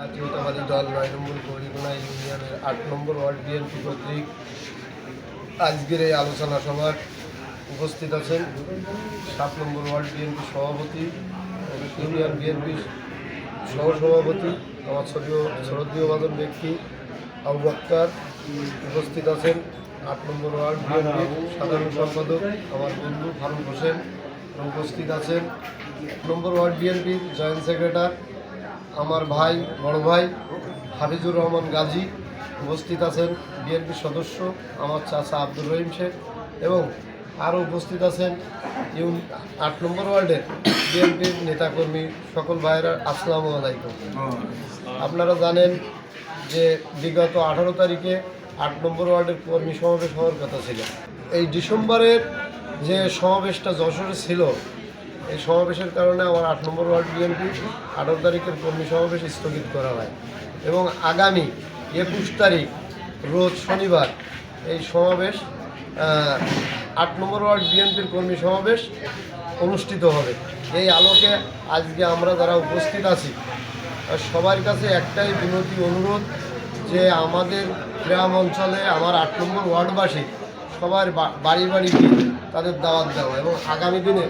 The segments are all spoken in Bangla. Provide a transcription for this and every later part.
জাতীয়তাবাদী দল নয় নম্বর গৌরীগোনা ইউনিয়নের আট নম্বর ওয়ার্ড বিএনপি কর্তৃক আজকের এই আলোচনা সভার উপস্থিত আছেন সাত নম্বর ওয়ার্ড বিএনপি সভাপতি ইউনিয়ন বিএনপি সহসভাপতি, আমার শ্রদ্ধীয় শ্রদ্ধীয় বাদন ব্যক্তি আবু বক্তার উপস্থিত আছেন। আট নম্বর ওয়ার্ড বিএনপির সাধারণ সম্পাদক আমার বন্ধু ফারুক হোসেন উপস্থিত আছেন। নম্বর ওয়ার্ড বিএনপির জয়েন্ট সেক্রেটারি আমার ভাই, বড় ভাই, হাফিজুর রহমান গাজী উপস্থিত আছেন, বিএনপির সদস্য, আমার চাচা আব্দুর রহিম শেখ এবং আরও উপস্থিত আছেন ইউন আট নম্বর ওয়ার্ডের বিএনপির নেতাকর্মী সকল ভাইয়েরা, আসসালামু আলাইকুম। আপনারা জানেন যে বিগত আঠারো তারিখে আট নম্বর ওয়ার্ডের কর্মী সমাবেশ হওয়ার কথা ছিল। এই ডিসেম্বরের যে সমাবেশটা যশোরে ছিল এই সমাবেশের কারণে আমার আট নম্বর ওয়ার্ড বিএনপি আঠারো তারিখের কর্মী সমাবেশ স্থগিত করা হয়। এবং আগামী একুশ তারিখ, রোজ শনিবার এই সমাবেশ আট নম্বর ওয়ার্ড বিএনপির কর্মী সমাবেশ অনুষ্ঠিত হবে। এই আলোকে আজকে আমরা যারা উপস্থিত আছি, সবার কাছে একটাই বিনতি অনুরোধ যে আমাদের গ্রাম অঞ্চলে আমার আট নম্বর ওয়ার্ডবাসী সবার বাড়ি বাড়ি গিয়ে তাদের দাওয়াত দেওয়া এবং আগামী দিনে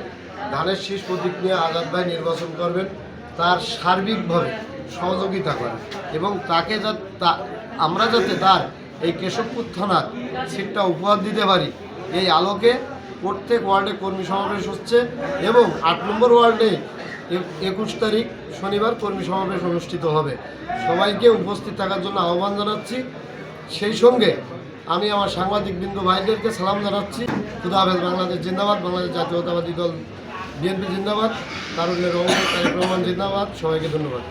ধানের শীষ প্রতীক নিয়ে আজাদ ভাই নির্বাচন করবেন, তার সার্বিকভাবে সহযোগিতা করেন এবং তাকে যা আমরা যাতে তার এই কেশবপুর থানার সিটটা উপহার দিতে পারি। এই আলোকে প্রত্যেক ওয়ার্ডে কর্মী সমাবেশ হচ্ছে এবং আট নম্বর ওয়ার্ডে একুশ তারিখ শনিবার কর্মী সমাবেশ অনুষ্ঠিত হবে। সবাইকে উপস্থিত থাকার জন্য আহ্বান জানাচ্ছি। সেই সঙ্গে আমি আমার সাংবাদিক বিন্দু ভাইদেরকে সালাম জানাচ্ছি। খুদা বাংলাদেশ জিন্দাবাদ, বাংলাদেশ জাতীয়তাবাদী দল। বিএনপি জিন্দাবাদ তারুণ্যের রহমান রহমান জিন্দাবাদ সবাইকে ধন্যবাদ।